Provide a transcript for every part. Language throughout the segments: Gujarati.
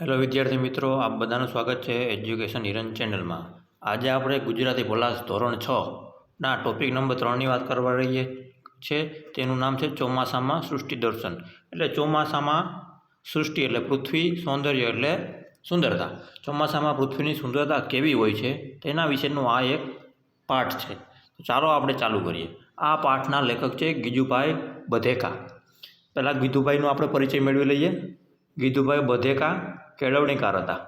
હેલો વિદ્યાર્થી મિત્રો, આપ બધાનું સ્વાગત છે એજ્યુકેશન હિરન ચેનલમાં. આજે આપણે ગુજરાતી ભોલાસ ધોરણ છ ના ટોપિક નંબર ત્રણની વાત કરવા રહીએ છે તેનું નામ છે ચોમાસામાં સૃષ્ટિ દર્શન. એટલે ચોમાસામાં સૃષ્ટિ એટલે પૃથ્વી, સૌંદર્ય એટલે સુંદરતા. ચોમાસામાં પૃથ્વીની સુંદરતા કેવી હોય છે તેના વિશેનું આ એક પાઠ છે. ચાલો આપણે ચાલુ કરીએ. આ પાઠના લેખક છે ગીજુભાઈ બધેકા. પહેલાં ગીધુભાઈનો આપણે પરિચય મેળવી લઈએ. ગીધુભાઈ બધેકા કેળવણીકાર હતા.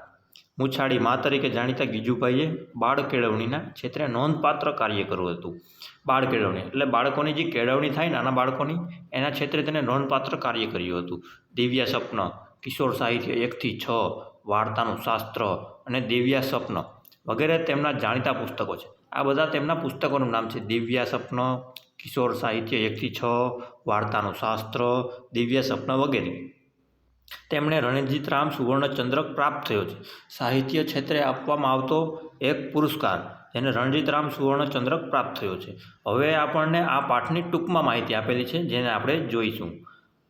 મુછાળી મા તરીકે જાણીતા ગીજુભાઈએ બાળ કેળવણીના ક્ષેત્રે નોંધપાત્ર કાર્ય કર્યું હતું. બાળ કેળવણી એટલે બાળકોની જે કેળવણી થાય નાના બાળકોની, એના ક્ષેત્રે તેને નોંધપાત્ર કાર્ય કર્યું હતું. દિવ્યા સ્વપ્ન, કિશોર સાહિત્ય એકથી છ, વાર્તાનું શાસ્ત્ર અને દિવ્યા સ્વપ્ન વગેરે તેમના જાણીતા પુસ્તકો છે. આ બધા તેમના પુસ્તકોનું નામ છે દિવ્યા સ્વપ્ન, કિશોર સાહિત્ય એકથી છ, વાર્તાનું શાસ્ત્ર, દિવ્ય સ્વપ્ન વગેરે. તેમણે રણજીતરામ સુવર્ણચંદ્રક પ્રાપ્ત થયો છે. સાહિત્ય ક્ષેત્રે આપવામાં આવતો એક પુરસ્કાર જેને રણજીતરામ સુવર્ણચંદ્રક પ્રાપ્ત થયો છે. હવે આપણને આ પાઠની ટૂંકમાં માહિતી આપેલી છે, જેને આપણે જોઈશું.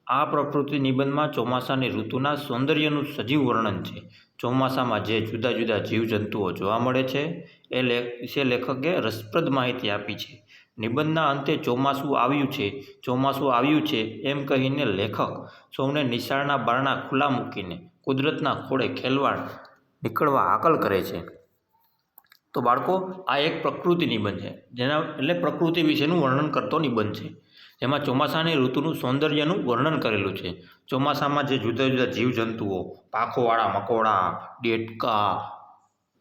આ પ્રકૃતિ નિબંધમાં ચોમાસાની ઋતુના સૌંદર્યનું સજીવ વર્ણન છે. ચોમાસામાં જે જુદા જુદા જીવજંતુઓ જોવા મળે છે, એ લેખ વિશે લેખકે રસપ્રદ માહિતી આપી છે. નિબંધના અંતે ચોમાસું આવ્યું છે, ચોમાસું આવ્યું છે એમ કહીને લેખક સૌને નિશાળના બારણા ખુલ્લા મૂકીને કુદરતના ખોળે ખેલવાડ નીકળવા હાકલ કરે છે. તો બાળકો, આ એક પ્રકૃતિ નિબંધ છે, જેના એટલે પ્રકૃતિ વિશેનું વર્ણન કરતો નિબંધ છે. જેમાં ચોમાસાની ઋતુનું સૌંદર્યનું વર્ણન કરેલું છે. ચોમાસામાં જે જુદા જુદા જીવજંતુઓ, પાંખોવાળા, મકોડા ડેટકા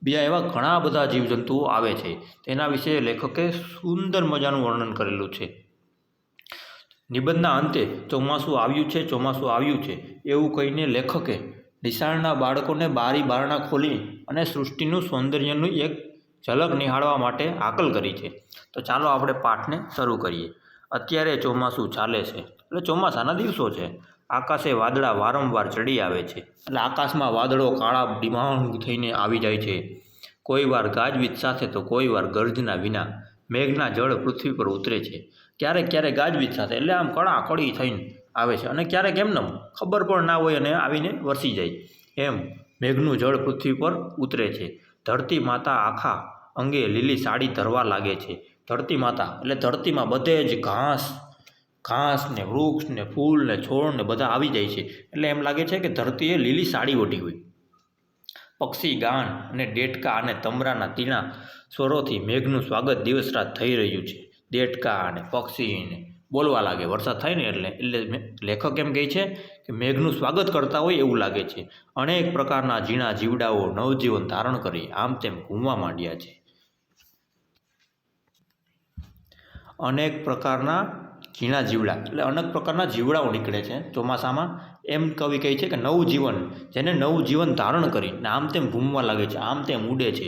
બીજા એવા ઘણા બધા જીવજંતુઓ આવે છે. તેના વિશે લેખકે સુંદર મજાનું વર્ણન કરેલું છે. નિબંધના અંતે ચોમાસું આવ્યું છે, ચોમાસું આવ્યું છે. એવું કહીને લેખકે નિશાળના બાળકોને બારી બારણા ખોલી અને સૃષ્ટિનું સૌંદર્યનું એક ઝલક નિહાળવા માટે આકલ કરી છે. તો ચાલો આપણે પાઠને શરૂ કરીએ. અત્યારે ચોમાસું ચાલે છે. એટલે ચોમાસાના દિવસો છે. આકાશે વાદળા વારંવાર ચડી આવે છે. એટલે આકાશમાં વાદળો કાળા ડિમાંગ થઈને આવી જાય છે. કોઈ વાર ગાજવીજ સાથે તો કોઈ વાર ગર્જના વિના મેઘના જળ પૃથ્વી પર ઉતરે છે. ક્યારેક ક્યારેક ગાજવીજ સાથે, એટલે આમ કળા કળી થઈને આવે છે. અને ક્યારેક એમને ખબર પણ ના હોય અને આવીને વરસી જાય. એમ મેઘનું જળ પૃથ્વી પર ઉતરે છે. ધરતી માતા આખા અંગે લીલી સાડી ધરવા લાગે છે. ધરતી માતા, એટલે ધરતીમાં બધે જ ઘાસ ઘાસ ને વૃક્ષ ને ફૂલ ને છોડ ને બધા આવી જાય છે. એટલે એમ લાગે છે કે ધરતીએ લીલી સાડી ઓઢી હોય. પક્ષી, ગાન અને ડેટકા અને તમરાના તીણા સ્વરોથી મેઘનું સ્વાગત દિવસ રાત થઈ રહ્યું છે. દેટકા અને પક્ષીને બોલવા લાગે. વરસાદ થાય ને એટલે એટલે લેખક એમ કહે છે કે મેઘનું સ્વાગત કરતા હોય એવું લાગે છે. અનેક પ્રકારના ઝીણા જીવડાઓ નવજીવન ધારણ કરી આમ તેમ ઘૂમવા માંડ્યા છે. અનેક પ્રકારના ઝીણા જીવડા એટલે અનેક પ્રકારના જીવડાઓ નીકળે છે ચોમાસામાં. એમ કવિ કહે છે કે નવું જીવન જેને નવું જીવન ધારણ કરી ને આમ તેમ ઘૂમવા લાગે છે, આમ તેમ ઉડે છે.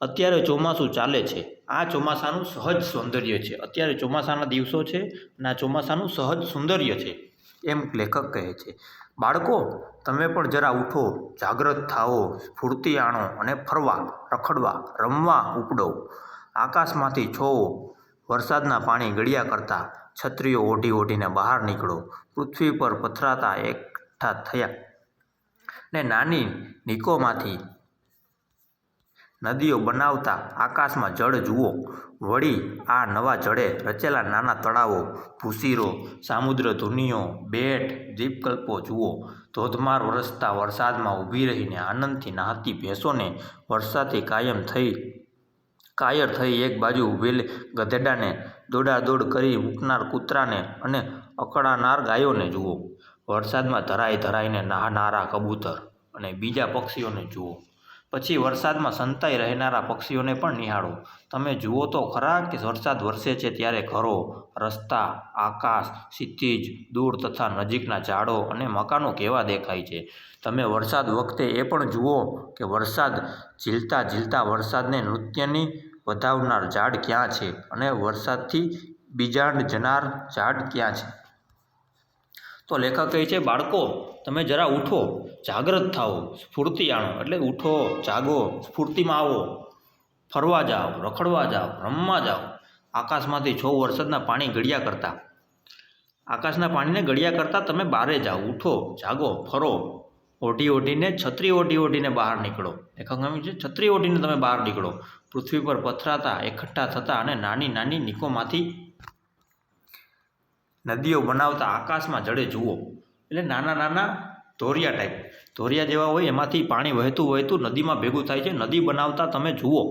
અત્યારે ચોમાસું ચાલે છે. આ ચોમાસાનું સહજ સૌંદર્ય છે. અત્યારે ચોમાસાના દિવસો છે અને આ ચોમાસાનું સહજ સૌંદર્ય છે, એમ લેખક કહે છે. બાળકો, તમે પણ જરા ઉઠો, જાગ્રત થાઓ, સ્ફૂર્તિ આણો અને ફરવા, રખડવા, રમવા ઉપડો. આકાશમાંથી છો વરસાદના પાણી ગળ્યા કરતાં છત્રીઓ ઓઢી ઓઢીને બહાર નીકળો. પૃથ્વી પર પથરાતા એકઠા થયા ને નાની નીકોમાંથી નદીઓ બનાવતા આકાશમાં જળ જુઓ. વળી આ નવા જળે રચેલા નાના તળાવો ભૂસીરો સામુદ્ર ધુનીઓ, બેટ, દ્વીપકલ્પો જુઓ. ધોધમાર વરસતા વરસાદમાં ઊભી રહીને આનંદથી નાહતી ભેંસોને વરસાદથી કાયમ થઈ કાયર થઈ એક બાજુ ઊભેલ ગધેડાને દોડાદોડ કરી મૂકનાર કૂતરાને અને અકળાનાર ગાયોને જુઓ. વરસાદમાં ધરાઈ ધરાઈને નહાનારા કબૂતર અને બીજા પક્ષીઓને જુઓ. પછી વરસાદમાં સંતાઈ રહેનારા પક્ષીઓને પણ નિહાળો. તમે જુઓ તો ખરા કે વરસાદ વરસે છે ત્યારે ઘરો, રસ્તા, આકાશ, ક્ષિતિજ, દૂર તથા નજીકના ઝાડો અને મકાનો કેવા દેખાય છે? તમે વરસાદ વખતે એ પણ જુઓ કે વરસાદ ઝીલતા ઝીલતા વરસાદને નૃત્યની વધાવનાર ઝાડ ક્યાં છે અને વરસાદથી બીજાંડ જનાર ઝાડ ક્યાં છે? તો લેખક કહે છે, બાળકો, તમે જરા ઉઠો, જાગ્રત થાઓ, સ્ફૂર્તિ આણો. એટલે ઉઠો, જાગો, સ્ફૂર્તિમાં આવો, ફરવા જાઓ, રખડવા જાઓ, રમવા જાઓ. આકાશમાંથી છો વરસાદના પાણી ગળ્યા કરતા, આકાશના પાણીને ગળ્યા કરતાં તમે બારે જાઓ, ઉઠો, જાગો, ફરો. ઓઢી ઓઢીને, છત્રી ઓઢી ઓઢીને બહાર નીકળો. લેખક છે, છત્રી ઓઢીને તમે બહાર નીકળો. પૃથ્વી પર પથરાતા, એકઠા થતા અને નાની નાની નિકોમાંથી નદીઓ બનાવતા આકાશમાં જડે જુઓ. એટલે નાના નાના ધોરિયા ટાઈપ ધોરિયા જેવા હોય, એમાંથી પાણી વહેતું વહેતું નદીમાં ભેગું થાય છે. નદી બનાવતા તમે જુઓ.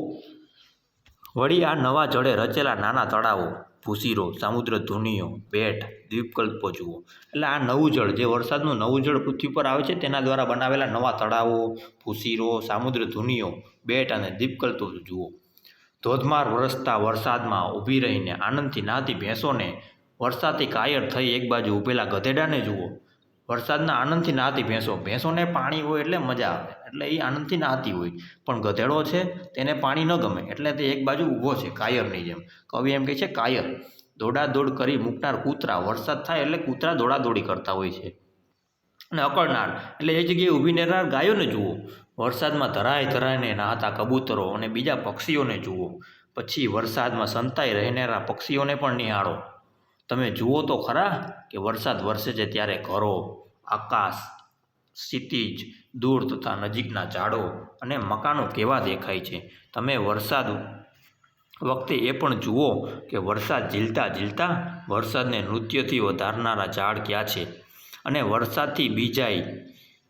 વળી આ નવા જળે રચેલા નાના તળાવો. ભૂસીરો સામુદ્ર ધુનીઓ બેટ દ્વીપકલ્પો જુઓ એટલે આ નવું જળ, જે વરસાદનું નવું જળ પૃથ્વી પર આવે છે, તેના દ્વારા બનાવેલા નવા તળાવો ભૂસીરો સામુદ્ર ધુનીઓ બેટ અને દ્વીપકલ્પો જુઓ ધોધમાર વરસતા વરસાદમાં ઊભી રહીને આનંદથી નાતી ભેંસોને વરસાદથી કાયર થઈ એક બાજુ ઊભેલા ગધેડાને જુઓ. વરસાદના આનંદથી નાતી ભેંસો, ભેંસોને પાણી હોય એટલે મજા આવે. એટલે એ આનંદથી નાહતી હોય. પણ ગધેડો છે, તેને પાણી ન ગમે, એટલે તે એક બાજુ ઊભો છે, કાયરની જેમ. કવિ એમ કહે છે, કાયર, દોડાદોડ કરી મૂકનાર કૂતરા, વરસાદ થાય એટલે કૂતરા દોડાદોડી કરતા હોય છે. અને અકળનાર, એટલે એ જગ્યાએ ઊભી રહેનાર ગાયોને જુઓ. વરસાદમાં ધરાય ધરાઈને નાહતા કબૂતરો અને બીજા પક્ષીઓને જુઓ. પછી વરસાદમાં સંતાઈ રહેનારા પક્ષીઓને પણ નિહાળો. તમે જુઓ તો ખરા કે વરસાદ વરસે છે ત્યારે ઘરો, આકાશ ક્ષિતિજ દૂર તથા નજીકના ઝાડો અને મકાનો કેવા દેખાય છે? તમે વરસાદ વખતે એ પણ જુઓ કે વરસાદ ઝીલતા ઝીલતા વરસાદને નૃત્યથી વધારનારા ઝાડ ક્યાં છે અને વરસાદથી બીજાઈ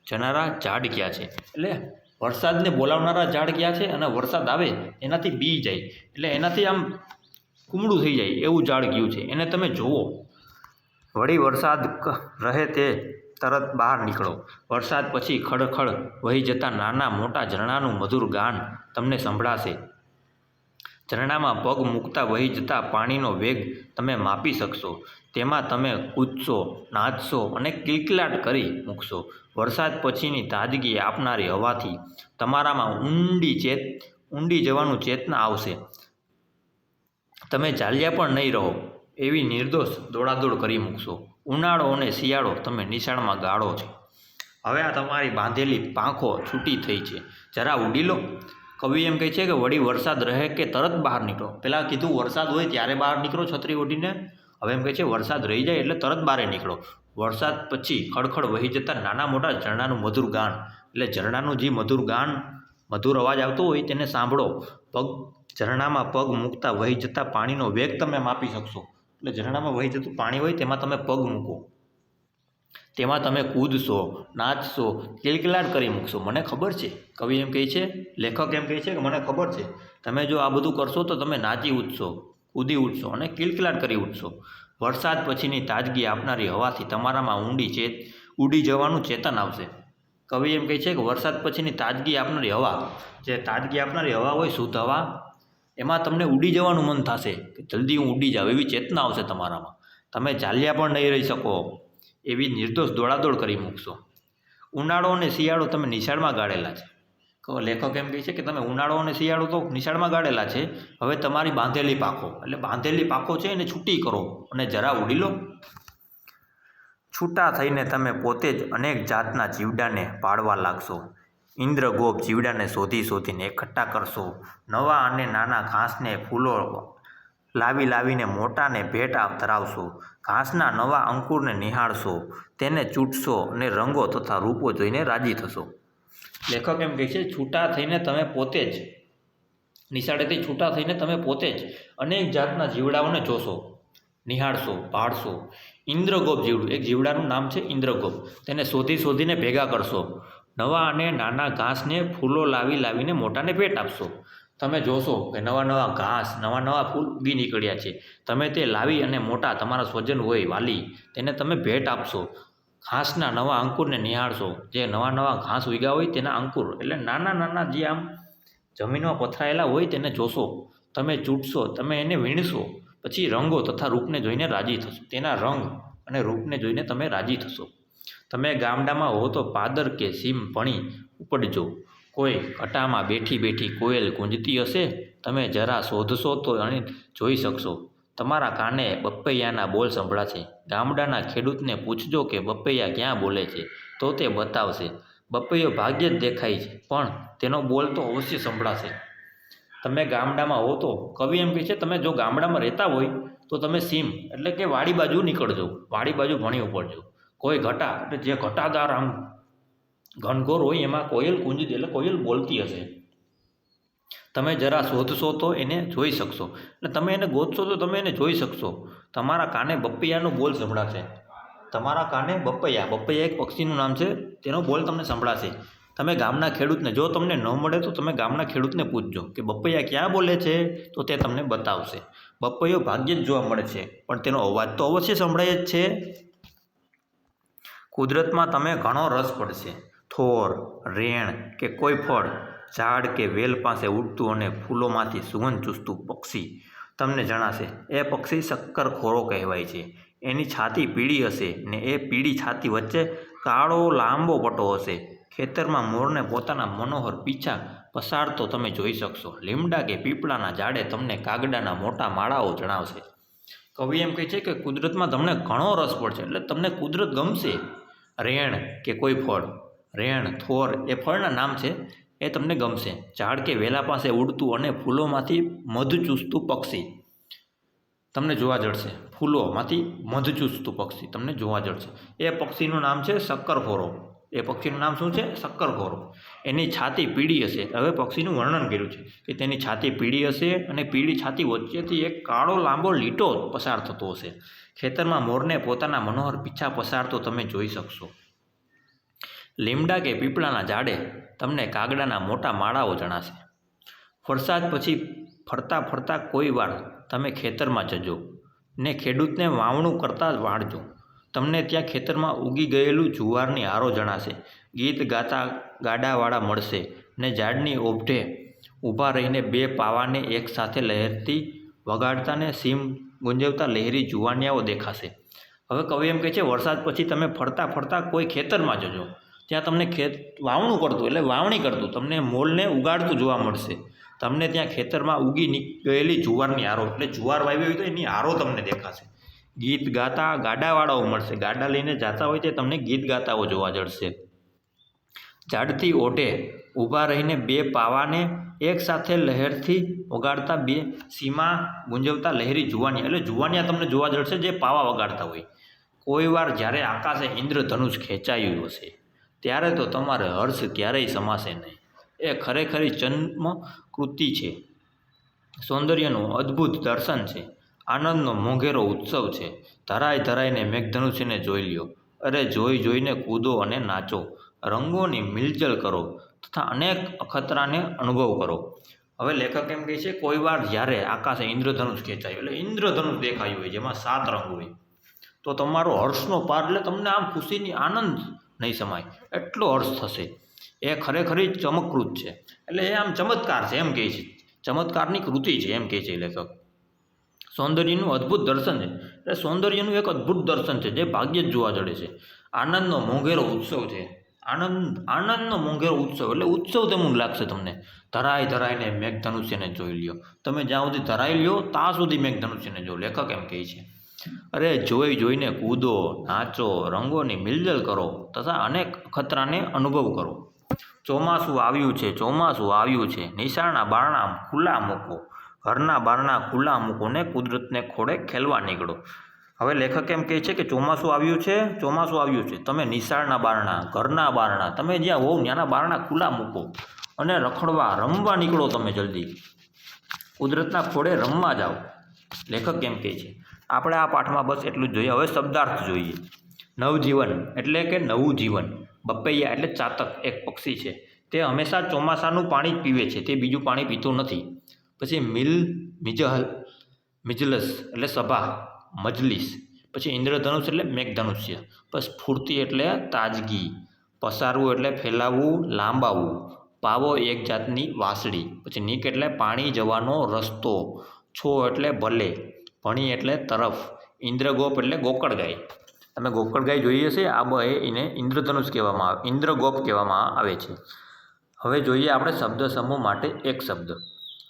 જનારા ઝાડ ક્યાં છે? એટલે વરસાદને બોલાવનારા ઝાડ ક્યાં છે અને વરસાદ આવે એનાથી બી જાય એટલે એનાથી આમ કુમળું થઈ જાય એવું ઝાડ ગયું છે. એને તમે જુઓ. વળી વરસાદ રહે તે તરત બહાર નીકળો. વરસાદ પછી ખડખડ વહી જતા નાના મોટા ઝરણાનું મધુર ગાન તમને સંભળાશે. ઝરણામાં પગ મૂકતા વહી જતા પાણીનો વેગ તમે માપી શકશો. તેમાં તમે કૂદશો, નાચશો અને કિલકિલાટ કરી મૂકશો. વરસાદ પછીની તાજગી આપનારી હવાથી તમારામાં ઊંડી ચેત, ઊંડી જવાનું ચેતના આવશે. તમે ચાલ્યા પણ નહીં રહો, એવી નિર્દોષ દોડાદોડ કરી મૂકશો. ઉનાળો અને શિયાળો તમે નિશાળમાં ગાળો છો. હવે આ તમારી બાંધેલી પાંખો છૂટી થઈ છે. જરા ઉડી લો. કવિ એમ કહે છે કે વળી વરસાદ રહે કે તરત બહાર નીકળો. પહેલાં કીધું વરસાદ હોય ત્યારે બહાર નીકળો છત્રી ઓઢીને. હવે એમ કહે છે વરસાદ રહી જાય એટલે તરત બહાર નીકળો. વરસાદ પછી ખડખડ વહી જતા નાના મોટા ઝરણાનું મધુર ગાન. એટલે ઝરણાનું જે મધુર ગાન, મધુર અવાજ આવતો હોય તેને સાંભળો. પગ, ઝરણામાં પગ મૂકતા વહી જતા પાણીનો વેગ તમે માપી શકશો. એટલે ઝરણામાં વહી જતું પાણી હોય તેમાં તમે પગ મૂકો. તેમાં તમે કૂદશો, નાચશો, કિલકિલાટ કરી મૂકશો. મને ખબર છે. કવિ એમ કહે છે, લેખક એમ કહે છે કે મને ખબર છે. તમે જો આ બધું કરશો તો તમે નાચી ઉઠશો, કૂદી ઉઠશો અને કિલકિલાટ કરી ઉઠશો. વરસાદ પછીની તાજગી આપનારી હવાથી તમારામાં ઊંડી ચેત, ઉડી જવાનું ચેતન આવશે. કવિ એમ કહે છે કે વરસાદ પછીની તાજગી આપનારી હવા, જે તાજગી આપનારી હવા હોય શુદ્ધ હવા એમાં તમને ઉડી જવાનું મન થશે કે જલ્દી હું ઉડી જાઉં, એવી ચેતના આવશે તમારામાં. તમે ચાલ્યા પણ નહીં રહી શકો, એવી નિર્દોષ દોડાદોડ કરી મૂકશો. ઉનાળો અને શિયાળો તમે નિશાળમાં ગાળેલા છે. કહો, લેખક એમ કહે છે કે તમે ઉનાળો અને શિયાળો તો નિશાળમાં ગાળેલા છે, હવે તમારી બાંધેલી પાકો એટલે બાંધેલી પાકો છે એને છૂટી કરો અને જરા ઉડી લો. છૂટા થઈને તમે પોતે જ અનેક જાતના જીવડાને પાળવા લાગશો. ઇન્દ્રગોપ જીવડાને શોધી શોધીને એકઠા કરશો. નવા અને નાના ઘાસને ફૂલો લાવી લાવીને મોટાને ભેટ ધરાવશો. ઘાસના નવા અંકુરને નિહાળશો. તેને ચૂંટશો અને રંગો તથા રૂપો જોઈને રાજી થશો. લેખક એમ કહે છે, છૂટા થઈને તમે પોતે જ, નિશાળેથી છૂટા થઈને તમે પોતે જ અનેક જાતના જીવડાઓને જોશો, નિહાળશો, ભાળશો. ઇન્દ્રગોપ જીવડું, એક જીવડાનું નામ છે ઇન્દ્રગોપ. તેને શોધી શોધીને ભેગા કરશો. નવા અને નાના ઘાસને ફૂલો લાવી લાવીને મોટાને ભેટ આપશો. તમે જોશો કે નવા નવા ઘાસ, નવા નવા ફૂલ ઉગી નીકળ્યા છે. તમે તે લાવી અને મોટા તમારા સ્વજન હોય, વાલી, તેને તમે ભેટ આપશો. ઘાસના નવા અંકુરને નિહાળશો. જે નવા નવા ઘાસ ઉગ્યા હોય તેના અંકુર, એટલે નાના નાના જે આમ જમીનમાં પથરાયેલા હોય તેને જોશો. તમે ચૂંટશો, તમે એને વીણશો. પછી રંગો તથા રૂપને જોઈને રાજી થશો. તેના રંગ અને રૂપને જોઈને તમે રાજી થશો. તમે ગામડામાં હો તો પાદર કે સીમ ભણી ઉપડજો. કોઈ કટામાં બેઠી બેઠી કોયલ ગુંજતી હશે? તમે જરા શોધશો તો જોઈ શકશો. તમારા કાને બપૈયાના બોલ સંભળાશે. ગામડાના ખેડૂતને પૂછજો કે બપૈયા ક્યાં બોલે છે? તો તે બતાવશે. બપૈયો ભાગ્યે જ દેખાય છે, પણ તેનો બોલ તો અવશ્ય સંભળાશે. તમે ગામડામાં હો તો કવિ એમ કહે છે, તમે જો ગામડામાં રહેતા હોય તો તમે સીમ, એટલે કે વાડી બાજુ નીકળજો. વાડી બાજુ ભણી ઉપડજો. કોઈ ઘટા, એટલે જે ઘટાદાર આમ ઘનઘોર હોય એમાં કોયલ કુંજી એટલે કોયલ બોલતી હશે. તમે જરા શોધશો તો એને જોઈ શકશો. એટલે તમે એને ગોતશો તો તમે એને જોઈ શકશો. તમારા કાને બપૈયાનો બોલ સંભળાશે. તમારા કાને બપૈયા બપૈયા એક પક્ષીનું નામ છે, તેનો બોલ તમને સંભળાશે. તમે ગામના ખેડૂતને, જો તમને ન મળે તો તમે ગામના ખેડૂતને પૂછજો કે બપૈયા ક્યાં બોલે છે, તો તે તમને બતાવશે. બપૈયો ભાગ્યે જ જોવા મળે છે, પણ તેનો અવાજ તો અવશ્ય સંભળાય જ છે. કુદરતમાં તમે ઘણો રસ પડશે. થોર, રેણ કે કોઈ ફળ, ઝાડ કે વેલ પાસે ઉડતું અને ફૂલોમાંથી સુગંધ ચૂસતું પક્ષી તમને જણાશે. એ પક્ષી શક્કરખોરો કહેવાય છે. એની છાતી પીળી હશે ને એ પીળી છાતી વચ્ચે કાળો, લાંબો પટો હશે. ખેતરમાં મોરને પોતાના મનોહર પીછા પસારતો તમે જોઈ શકશો. લીમડા કે પીપળાના ઝાડે તમને કાગડાના મોટા માળાઓ જણાવશે. કવિ એમ કહે છે કે કુદરતમાં તમને ઘણો રસ પડશે. એટલે તમને કુદરત ગમશે. રેણ કે કોઈ ફળ. રેણ, થોર એ ફળના નામ છે. એ તમને ગમશે. ઝાડ કે વેલા પાસે ઉડતું અને ફૂલોમાંથી મધ ચૂસતું પક્ષી. તમને જોવા જળશે ફૂલોમાંથી મધ ચૂસતું પક્ષી. તમને જોવા જળશે એ પક્ષીનું નામ છે શક્કરખોરો એ પક્ષીનું નામ શું છે? શક્કરખોરો એની છાતી પીળી હશે. હવે પક્ષીનું વર્ણન કર્યું છે કે તેની છાતી પીળી હશે અને પીળી છાતી વચ્ચેથી એક કાળો, લાંબો, લીટો પસાર થતો હશે. ખેતરમાં મોરને પોતાના મનોહર પીછા પસારતો તમે જોઈ શકશો. લીમડા કે પીપળાના ઝાડે તમને કાગડાના મોટા માળાઓ જણાશે. વરસાદ પછી ફરતા ફરતા કોઈ વાર તમે ખેતરમાં જજો ને ખેડૂતને વાવણું કરતાં વાળજો. તમને ત્યાં ખેતરમાં ઉગી ગયેલું જુવારની આરો જણાશે. ગીત ગાતા ગાડાવાળા મળશે ને ઝાડની ઓભઢે ઊભા રહીને બે પાવાને એકસાથે લહેરતી વગાડતા ને સીમ ગુંજવતા લહેરી જુવાનિયાઓ દેખાશે. હવે કવિ એમ કહે છે, વરસાદ પછી તમે ફરતા ફરતા કોઈ ખેતરમાં જજો. ત્યાં તમને ખેત વાવણું કરતું, એટલે વાવણી કરતું. તમને મોલને ઉગાડતું જોવા મળશે. તમને ત્યાં ખેતરમાં ઉગી ગયેલી જુવારની આરો, એટલે જુવાર વાવી હોય તો એની આરો તમને દેખાશે. ગીત ગાતા ગાડાવાળાઓ મળશે. ગાડા લઈને જતા હોય તે તમને ગીત ગાતાઓ જોવા જળશે ઝાડથી ઓઢે, ઊભા રહીને બે પાવાને એકસાથે લહેરથી વગાડતા બે સીમા ગુંજવતા લહેરી જુવાની. એટલે જુવાનિયા તમને જોવા જળશે જે પાવા વગાડતા હોય. કોઈ વાર જ્યારે આકાશે ઇન્દ્રધનુષ ખેંચાયું હશે, ત્યારે તો તમારે હર્ષ ક્યારેય સમાશે નહીં. એ ખરેખરી જન્મ કૃતિ છે. સૌંદર્યનું અદ્ભુત દર્શન છે. આનંદનો મોંઘેરો ઉત્સવ છે. ધરાય ધરાઈને મેઘધનુષ્યને જોઈ લ્યો. અરે જોઈ જોઈને કૂદો અને નાચો. રંગોની મિલજલ કરો તથા અનેક અખતરાને અનુભવ કરો. હવે લેખક એમ કહે છે, કોઈ વાર જ્યારે આકાશે ઇન્દ્રધનુષ ખેંચાયું. એટલે ઇન્દ્રધનુષ દેખાયું હોય, જેમાં સાત રંગ હોય. તો તમારો હર્ષનો પાર, એટલે તમને આમ ખુશીની આનંદ નહીં સમાય. એટલો હર્ષ થશે. એ ખરેખરી ચમકૃત છે. એટલે એ આમ ચમત્કાર છે એમ કહે છે. ચમત્કારની કૃતિ છે એમ કહે છે લેખક. સૌંદર્યનું અદ્ભુત દર્શન છે. એટલે સૌંદર્યનું એક અદ્ભુત દર્શન છે, જે ભાગ્યે જ જોવા જડે છે. આનંદનો મોંઘેરો ઉત્સવ છે. આનંદ, આનંદનો મોંઘેરો ઉત્સવ, એટલે ઉત્સવ તેવું લાગશે તમને. ધરાય ધરાઈને મેઘધનુષ્યને જોઈ લ્યો. તમે જ્યાં સુધી ધરાઈ લ્યો, ત્યાં સુધી મેઘધનુષ્યને જો લેખક એમ કહે છે. અરે જોઈ જોઈને કૂદો, નાચો, રંગોની મિલજલ કરો, તથા અનેક ખતરાને અનુભવ કરો. ચોમાસું આવ્યું છે, ચોમાસું આવ્યું છે. નિશાળના બારણા ખુલ્લા મૂકો. ઘરના બારણા ખુલ્લા મૂકોને કુદરતને ખોળે ખેલવા નીકળો. હવે લેખક એમ કહે છે કે ચોમાસું આવ્યું છે, ચોમાસું આવ્યું છે. તમે નિશાળના બારણા, ઘરના બારણા, તમે જ્યાં હોવ ત્યાંના બારણા ખુલ્લા મૂકો અને રખડવા, રમવા નીકળો તમે જલ્દી. કુદરતના ખોળે રમવા જાઓ. લેખક એમ કહે છે. આપણે આ પાઠમાં બસ એટલું જ જોઈએ. હવે શબ્દાર્થ જોઈએ. નવજીવન એટલે કે નવું જીવન બપૈયા એટલે ચાતક, એક પક્ષી છે. તે હંમેશા ચોમાસાનું પાણી જ પીવે છે. તે બીજું પાણી પીતું નથી. પછી મિલ, મિજહલ, મિજલસ એટલે સભા, મજલિસ, પછી ઇન્દ્રધનુષ એટલે મેઘધનુષ્ય પછી સ્ફૂર્તિ એટલે તાજગી, પસારવું એટલે ફેલાવવું, લાંબાવવું, પાવો એક જાતની વાસળી, પછી નીક એટલે પાણી જવાનો રસ્તો, છો એટલે ભલે, ભણી એટલે તરફ, ઇન્દ્રગોપ એટલે ગોકળ ગાય તમે ગોકળ ગાય જોઈએ છે, આ બ એને ઇન્દ્રધનુષ કહેવામાં આવે, ઇન્દ્રગોપ કહેવામાં આવે છે. હવે જોઈએ આપણે શબ્દ સમૂહ માટે એક શબ્દ.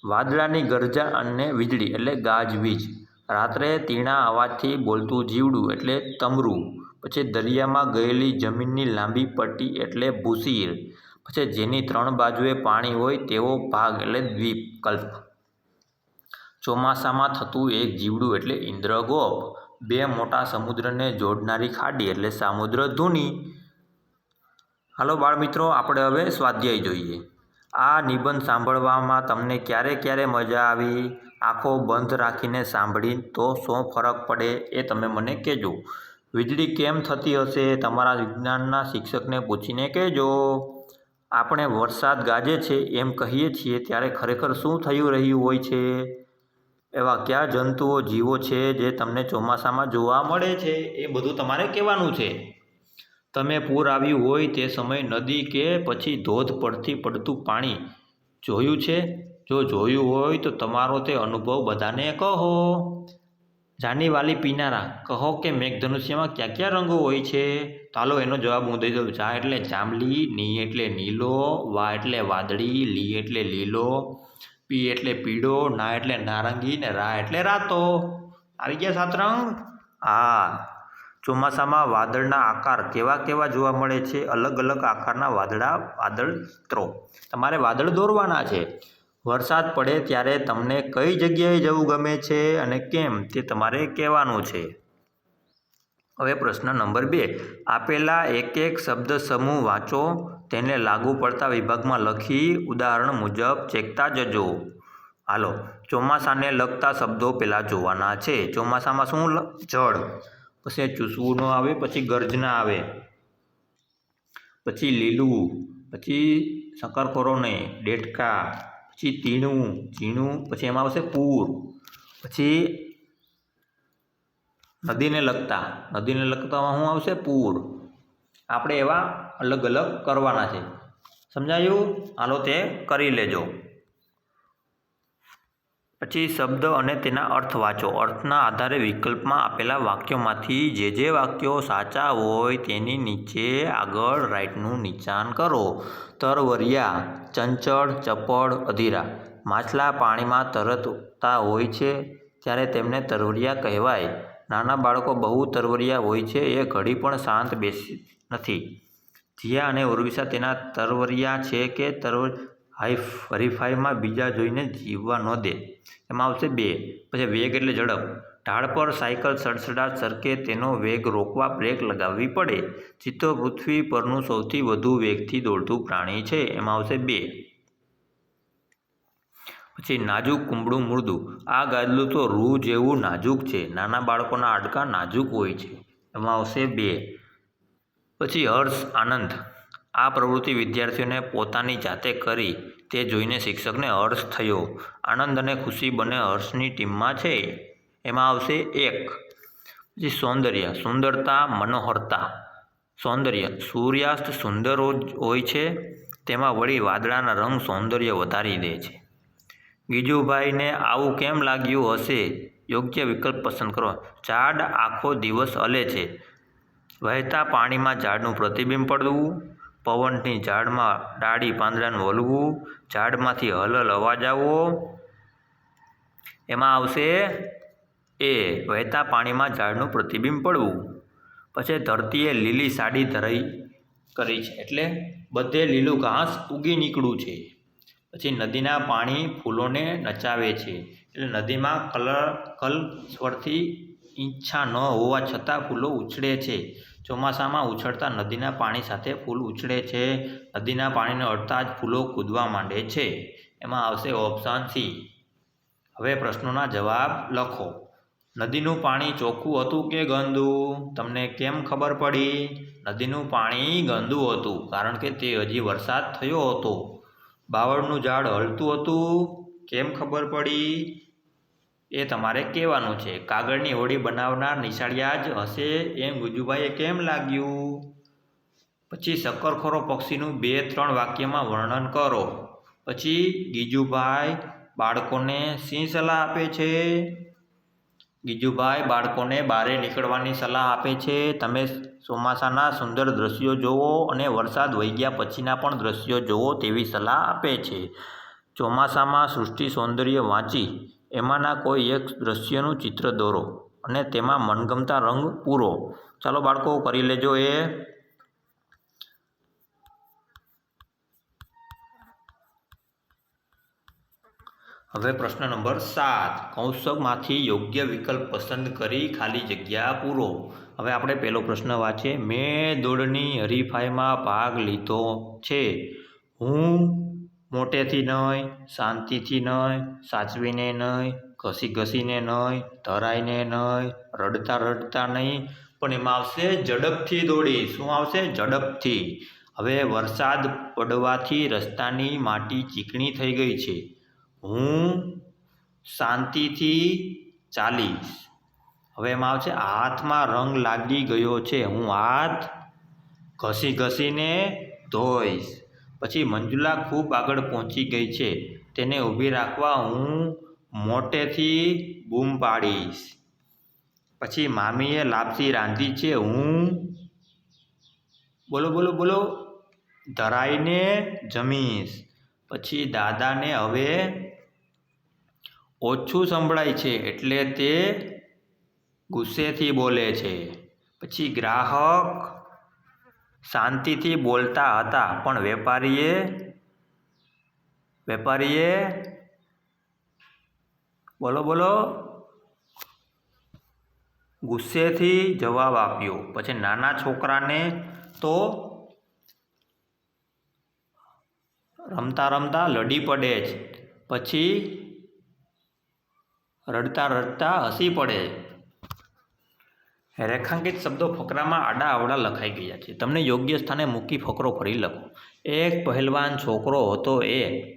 વાદળાની ગરજા અને વીજળી, એટલે ગાજવીજ રાત્રે તીણા અવાજથી બોલતું જીવડું, એટલે તમરું. પછી દરિયામાં ગયેલી જમીનની લાંબી પટ્ટી, એટલે ભૂસીર. પછી જેની ત્રણ બાજુએ પાણી હોય, તેવો ભાગ, એટલે દ્વીપકલ્પ. ચોમાસામાં થતું એક જીવડું, એટલે ઇન્દ્રગોપ. બે મોટા સમુદ્રને જોડનારી ખાડી, એટલે સામુદ્ર ધૂની. હાલો બાળમિત્રો, આપણે હવે સ્વાધ્યાય જોઈએ. આ નિબંધ સાંભળવામાં તમને ક્યારે ક્યારે મજા આવી? આંખો બંધ રાખીને સાંભળી તો શું ફરક પડે એ તમે મને કહેજો. વીજળી કેમ થતી હશે તમારા વિજ્ઞાનના શિક્ષકને પૂછીને કહેજો. આપણે વરસાદ ગાજે છે એમ કહીએ છીએ ત્યારે ખરેખર શું થયું રહ્યું હોય છે? એવા કયા જંતુઓ જીવો છે જે તમને ચોમાસામાં જોવા મળે છે એ બધું તમારે કહેવાનું છે. તમે પૂર આવ્યું હોય તે સમયે નદી કે પછી ધોધ પરથી પડતું પાણી જોયું છે? જો જોયું હોય તો તમારો તે અનુભવ બધાને કહો. જાની વાલી પીનારા, કહો કે મેઘધનુષ્યમાં ક્યાં ક્યાં રંગો હોય છે? ચાલો એનો જવાબ હું દઈ દઉં. જા એટલે જાંબલી ની એટલે નીલો, વા એટલે વાદળી, લી એટલે લીલો, પી એટલે પીળો, ના એટલે નારંગી ને રા એટલે રાતો. આવી ગયા સાત રંગ? હા. ચોમાસામાં વાદળના આકાર કેવા કેવા જોવા મળે છે? અલગ અલગ આકારના વાદળા, વાદળ ત્રો. તમારે વાદળ દોરવાના છે. વરસાદ પડે ત્યારે તમને કઈ જગ્યાએ જવું ગમે છે અને કેમ તે તમારે કહેવાનું છે. હવે પ્રશ્ન નંબર બે. આપેલા એક એક શબ્દ સમૂહ વાંચો. તેને લાગુ પડતા વિભાગમાં લખી ઉદાહરણ મુજબ ચેકતા જજો. હાલો. ચોમાસાને લગતા શબ્દો પહેલાં જોવાના છે. ચોમાસામાં શું જળ. પછી ચૂસવું ન આવે, પછી ગર્જના આવે. પછી લીલું, પછી શક્કરખોરો નહીં ડેટકા પછી તીણું, ઝીણું, પછી એમાં આવશે પૂર, પછી નદીને લગતા, નદીને લગતામાં શું આવશે? પૂર. આપણે એવા અલગ અલગ કરવાના છે. સમજાયું? હાલો તે કરી લેજો. પછી શબ્દ અને તેના અર્થ વાંચો. અર્થના આધારે વિકલ્પમાં આપેલા વાક્યોમાંથી જે જે વાક્યો સાચા હોય તેની નીચે આગળ રાઈટનું નિશાન કરો. તરવરિયા, ચંચળ, ચપળ, અધીરા. માછલા પાણીમાં તરતા હોય છે ત્યારે તેમને તરવરિયા કહેવાય. નાના બાળકો બહુ તરવરિયા હોય છે, એ ઘડી પણ શાંત બેસી નથી. જીયા અને ઉર્વિશા તેના તરવરિયા છે કે તરવ હાઈ હરીફાઈમાં બીજા જોઈને જીવવા ન દે. એમાં આવશે બે. પછી વેગ એટલે ઝડપ. ઢાળ પર સાયકલ સડસડાટ સરકે તેનો વેગ રોકવા બ્રેક લગાવવી પડે. ચિત્તો પૃથ્વી પરનું સૌથી વધુ વેગથી દોડતું પ્રાણી છે. એમાં આવશે બે. પછી નાજુક કુંબળું મૃદુ. આ ગાદલું તો રૂ જેવું નાજુક છે. નાના બાળકોના હાડકા નાજુક હોય છે. એમાં આવશે બે. પછી હર્ષ આનંદ. આ પ્રવૃત્તિ વિદ્યાર્થીઓને પોતાની જાતે કરી તે જોઈને શિક્ષકને હર્ષ થયો. આનંદ અને ખુશી બંને હર્ષની ટીમમાં છે. એમાં આવશે એક. પછી સૌંદર્ય. સુંદરતા, મનોહરતા. સૌંદર્ય. સૂર્યાસ્ત સુંદર હોય છે. તેમાં વળી વાદળાના રંગ સૌંદર્ય વધારી દે છે. ગીજુભાઈને આવું કેમ લાગ્યું હશે? યોગ્ય વિકલ્પ પસંદ કરો. ઝાડ આખો દિવસ હલે છે. વહેતા પાણીમાં ઝાડનું પ્રતિબિંબ પડવું. પવનની ઝાડમાં ડાળી પાંદડાનું હલવું ઝાડમાંથી હલલ અવાજ આવવો. એમાં આવશે એ વહેતા પાણીમાં ઝાડનું પ્રતિબિંબ પડવું. પછી ધરતીએ લીલી સાડી ધરાઈ કરી છે. એટલે બધે લીલું ઘાસ ઉગી નીકળ્યું છે. પછી નદીના પાણી ફૂલોને નચાવે છે. એટલે નદીમાં કલર, કલ સ્વરથી ઈચ્છા ન હોવા છતાં ફૂલો ઉછળે છે. ચોમાસામાં ઉછળતા નદીના પાણી સાથે ફૂલ ઉછળે છે. નદીના પાણીને અડતા જ ફૂલો કૂદવા માંડે છે. એમાં આવશે ઓપ્શન સી. હવે પ્રશ્નોના જવાબ લખો. નદીનું પાણી ચોખ્ખું હતું કે ગંદુ? તમને કેમ ખબર પડી? નદીનું પાણી ગંદુ હતું કારણ કે તે હજી વરસાદ થયો હતો. બાવળનું ઝાડ હલતું હતું. કેમ ખબર પડી? એ તમારે કહેવાનું છે. કાગળની હોડી બનાવનાર નિશાળિયા જ હશે એમ ગુજુભાઈએ કેમ લાગ્યું? પછી શક્કરખોરો પક્ષીનું બે ત્રણ વાક્યમાં વર્ણન કરો. પછી ગીજુભાઈ બાળકોને શી સલાહ આપે છે? ગીજુભાઈ બાળકોને બહારે નીકળવાની સલાહ આપે છે. તમે ચોમાસાના સુંદર દ્રશ્યો જુઓ અને વરસાદ વહી ગયા પછીના પણ દ્રશ્યો જુઓ તેવી સલાહ આપે છે. ચોમાસામાં સૃષ્ટિ સૌંદર્ય વાંચી એમાંના કોઈ એક દ્રશ્યનું ચિત્ર દોરો અને તેમાં મનગમતા રંગ પૂરો. ચાલો બાળકો, કરી લેજો એ. હવે પ્રશ્ન નંબર સાત. કૌશકમાંથી યોગ્ય વિકલ્પ પસંદ કરી ખાલી જગ્યા પૂરો. હવે આપણે પહેલો પ્રશ્ન વાંચીએ. મેં દોડની હરીફાઈમાં ભાગ લીધો છે. હું મોટેથી નહીં શાંતિથી નહીં સાચવીને નહીં ઘસી ઘસીને નહીં ધરાઈને નહીં રડતા રડતા નહીં. પણ એમાં આવશે ઝડપથી દોડી. શું આવશે? ઝડપથી. હવે વરસાદ પડવાથી રસ્તાની માટી ચીકણી થઈ ગઈ છે. હું શાંતિથી ચાલીશ. હવે એમાં આવશે હાથમાં રંગ લાગી ગયો છે. હું હાથ ઘસી ઘસીને ધોઈશ. પછી મંજુલા ખૂબ આગળ પહોંચી ગઈ છે. તેને ઊભી રાખવા હું મોટેથી બૂમ પાડીશ. પછી મામીએ લાપસી રાંધી છે. હું બોલો બોલો બોલો. ધરાઈને જમીશ. પછી દાદાને હવે ઓછું સંભળાય છે એટલે તે ગુસ્સેથી બોલે છે. પછી ગ્રાહક શાંતિથી બોલતા હતા, પણ વેપારીએ વેપારીએ, બોલો બોલો, ગુસ્સેથી જવાબ આપ્યો. પછી નાના છોકરાને તો રમતા રમતા લડી પડે જ, પછી રડતા રડતા હસી પડે. રેખાંકિત શબ્દો ફકરામાં આડા આવડા લખાઈ ગયા છે. તમને યોગ્ય સ્થાને મૂકી ફકરો ફરી લખો. એક પહેલવાન છોકરો હતો એ.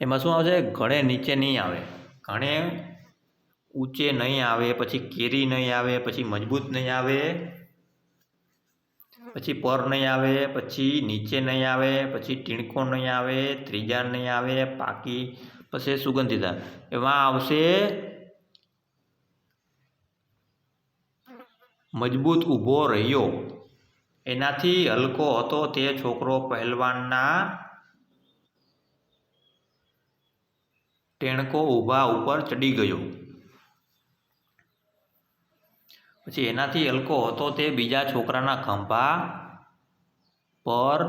એમાં શું આવશે? ઘણે નીચે નહીં આવે. ઘણે ઊંચે નહીં આવે, પછી કેરી નહીં આવે, પછી મજબૂત નહીં આવે, પછી પર નહીં આવે, પછી નીચે નહીં આવે, પછી ટીણકો નહીં આવે, ત્રીજા નહીં આવે, પાકી, પછી સુગંધિતા. એમાં આવશે મજબૂત ઊભો રહ્યો. એનાથી હલકો હતો તે છોકરો પહેલવાનના ટેણકો ઊભા ઉપર ચડી ગયો. પછી એનાથી હલકો હતો તે બીજા છોકરાના ખંભા પર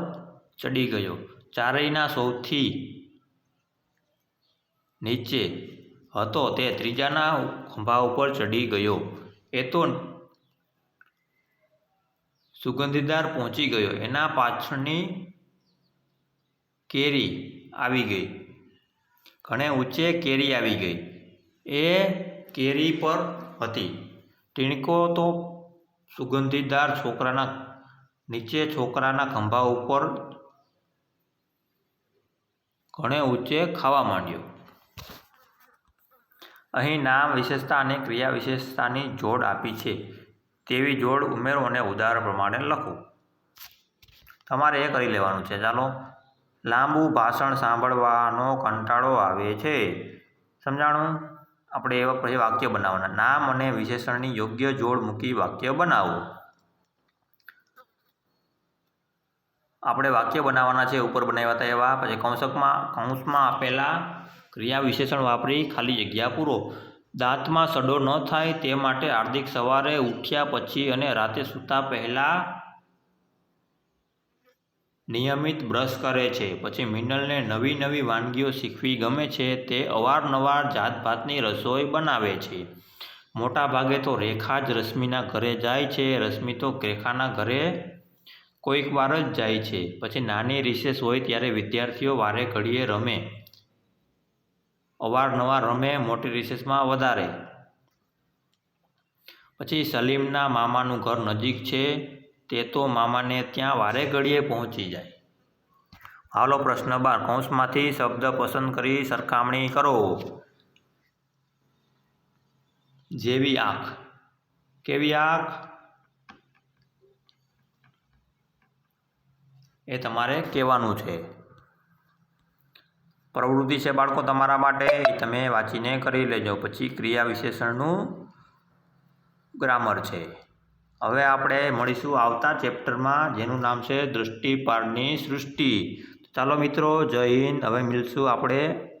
ચડી ગયો. ચારેયના સૌથી નીચે હતો તે ત્રીજાના ખંભા ઉપર ચડી ગયો. એ તો સુગંધીદાર પહોંચી ગયો. એના પાછળની કેરી આવી ગઈ. ઘણે ઊંચે કેરી આવી ગઈ. એ કેરી પર હતી. ટીણકો તો સુગંધીદાર છોકરાના, નીચે છોકરાના ખંભા ઉપર ઘણે ઊંચે ખાવા માંડ્યો. અહીં નામ વિશેષતા અને ક્રિયા વિશેષતાની જોડ આપી છે. તેવી જોડ ઉમેરો અને ઉદાહરણ પ્રમાણે લખો. તમારે એ કરી લેવાનું છે. ચાલો. લાંબુ ભાષણ સાંભળવાનો કંટાળો આવે છે. સમજાણું? આપણે એવા પછી વાક્ય બનાવવાના. નામ અને વિશેષણની યોગ્ય જોડ મૂકી વાક્ય બનાવો. આપણે વાક્ય બનાવવાના છે, ઉપર બનાવ્યા હતા એવા. પછી કૌશકમાં કૌંસમાં આપેલા ક્રિયા વિશેષણ વાપરી, ખાલી જગ્યા પૂરો. દાંતમાં સડો ન થાય તે માટે હાર્દિક સવારે ઉઠ્યા પછી અને રાતે સૂતા પહેલાં નિયમિત બ્રશ કરે છે. પછી મિનલને નવી નવી વાનગીઓ શીખવી ગમે છે તે અવારનવાર જાતભાતની રસોઈ બનાવે છે. મોટા ભાગે તો રેખા જ રશ્મિના ઘરે જાય છે. રશ્મિ તો રેખાના ઘરે કોઈક વાર જ જાય છે. પછી નાની રિસેસ હોય ત્યારે વિદ્યાર્થીઓ વારે ઘડીએ રમે. અવારનવાર રમે, મોટી રિસેસમાં વધારે. પછી સલીમના મામાનું ઘર નજીક છે, તે તો મામાને ત્યાં વારે ઘડીએ પહોંચી જાય. હાલો પ્રશ્ન બાર, કૌંસમાંથી શબ્દ પસંદ કરી સરખામણી કરો. જેવી આંખ. કેવી આંખ? એ તમારે કહેવાનું છે. પ્રવૃત્તિ છે બાળકો તમારા માટે. એ તમે વાંચીને કરી લેજો. પછી ક્રિયા વિશેષણનું ગ્રામર છે. હવે આપણે મળીશું આવતા ચેપ્ટરમાં, જેનું નામ છે દૃષ્ટિપાડની સૃષ્ટિ. ચાલો મિત્રો, જય હિન્દ. હવે મળીશું આપણે